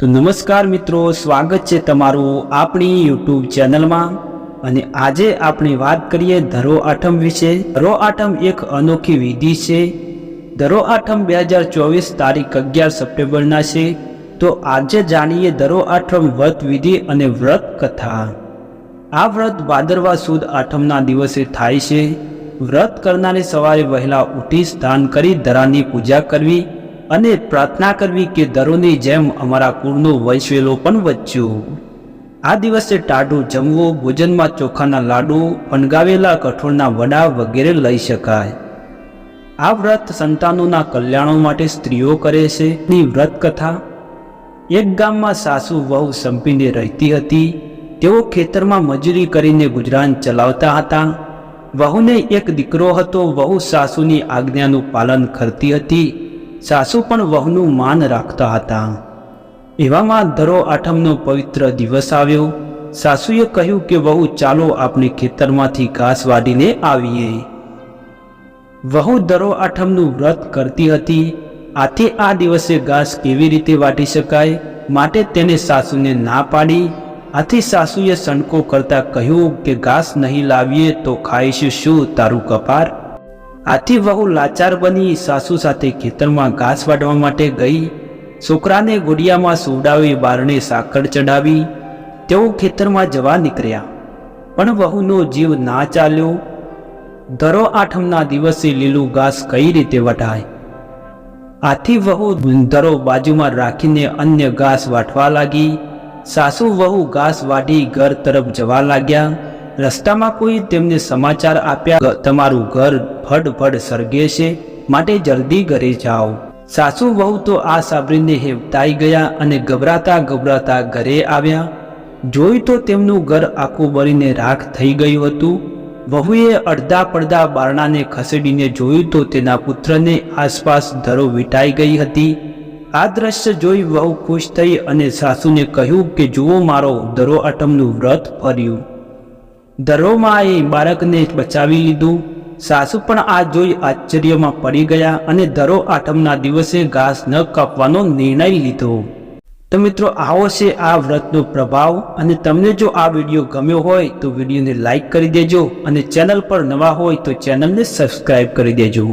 તો નમસ્કાર મિત્રો, સ્વાગત છે તમારું આપણી યુટ્યુબ ચેનલમાં. અને આજે આપણે વાત કરીએ ધરો આઠમ વિશે. ધરો આઠમ એક અનોખી વિધિ છે. ધરો આઠમ બે હજાર ચોવીસ તારીખ અગિયાર સપ્ટેમ્બરના છે. તો આજે જાણીએ ધરો આઠમ વ્રત વિધિ અને વ્રત કથા. આ વ્રત ભાદરવા સુદ આઠમના દિવસે થાય છે. વ્રત કરનારે સવારે વહેલા ઉઠી સ્નાન કરી, ધરાની પૂજા કરવી અને પ્રાર્થના કરવી કે દરોની જેમ અમારા કુળનું વૈશ્વેલો પણ વચ્યું આ દિવસે ટાઢું જમવું, ભોજનમાં ચોખાના લાડુ ફણગાવેલા કઠોળના વડા વગેરે લઈ શકાય. આ વ્રત સંતાનોના કલ્યાણો માટે સ્ત્રીઓ કરે છે. ની વ્રત કથા એક ગામમાં સાસુ વહુ સંપીને રહેતી હતી. તેઓ ખેતરમાં મજૂરી કરીને ગુજરાન ચલાવતા હતા. વહુને એક દીકરો હતો. વહુ સાસુની આજ્ઞાનું પાલન કરતી હતી. સાસુ પણ વહુનું માન રાખતા હતા. એવામાં ધરો આઠમનો પવિત્ર દિવસ આવ્યો. સાસુએ કહ્યું કે, વહુ, ચાલો આપણે ખેતરમાંથી ઘાસ વાઢીને આવીએ. વહુ દરો આઠમનું વ્રત કરતી હતી. આથી આ દિવસે ઘાસ કેવી રીતે વાટી શકાય માટે તેને સાસુને ના પાડી. આથી સાસુએ સણકો કરતા કહ્યું કે, ઘાસ નહીં લાવીએ તો ખાઈશું શું? તારું કપાર આથી વહુ લાચાર બની સાસુ સાથે ખેતરમાં ઘાસ વાઢવા માટે ગઈ. છોકરાને ગુડિયામાં સુવડાવી બારણે સાકર ચડાવી તેઓ ખેતરમાં જવા નીકળ્યા. પણ વહુનો જીવ ના ચાલ્યો. ધરો આઠમના દિવસે લીલું ઘાસ કઈ રીતે વઢાય? આથી વહુ ધરો બાજુમાં રાખીને અન્ય ઘાસ વાટવા લાગી. સાસુ વહુ ઘાસ વાઢી ઘર તરફ જવા લાગ્યા. રસ્તામાં કોઈ તેમને સમાચાર આપ્યા તમારું ઘર ફડ ફડ સળગે છે, માટે જલ્દી ઘરે જાઓ. સાસુ વહુ તો આ સાંભળીને હેવતાઈ ગયા અને ગભરાતા ગભરાતા ઘરે આવ્યા. જોઈ તો તેમનું ઘર આખું બળીને રાખ થઈ ગયું હતું. વહુએ અડધા પડધા બારણાને ખસેડીને જોયું તો તેના પુત્રને આસપાસ ધરો વીટાઈ ગઈ હતી. આ દ્રશ્ય જોઈ વહુ ખુશ થઈ અને સાસુને કહ્યું કે જુઓ મારો ધરો આટમનું વ્રત ફર્યું ધરોમાં એ બાળકને બચાવી લીધું. સાસુ પણ આ જોઈ આશ્ચર્યમાં પડી ગયા અને ધરો આઠમના દિવસે ઘાસ ન કાપવાનો નિર્ણય લીધો. તો મિત્રો, આવો છે આ વ્રતનો પ્રભાવ અને તમને જો આ વીડિયો ગમ્યો હોય તો વિડીયોને લાઇક કરી દેજો અને ચેનલ પર નવા હોય તો ચેનલને સબસ્ક્રાઈબ કરી દેજો.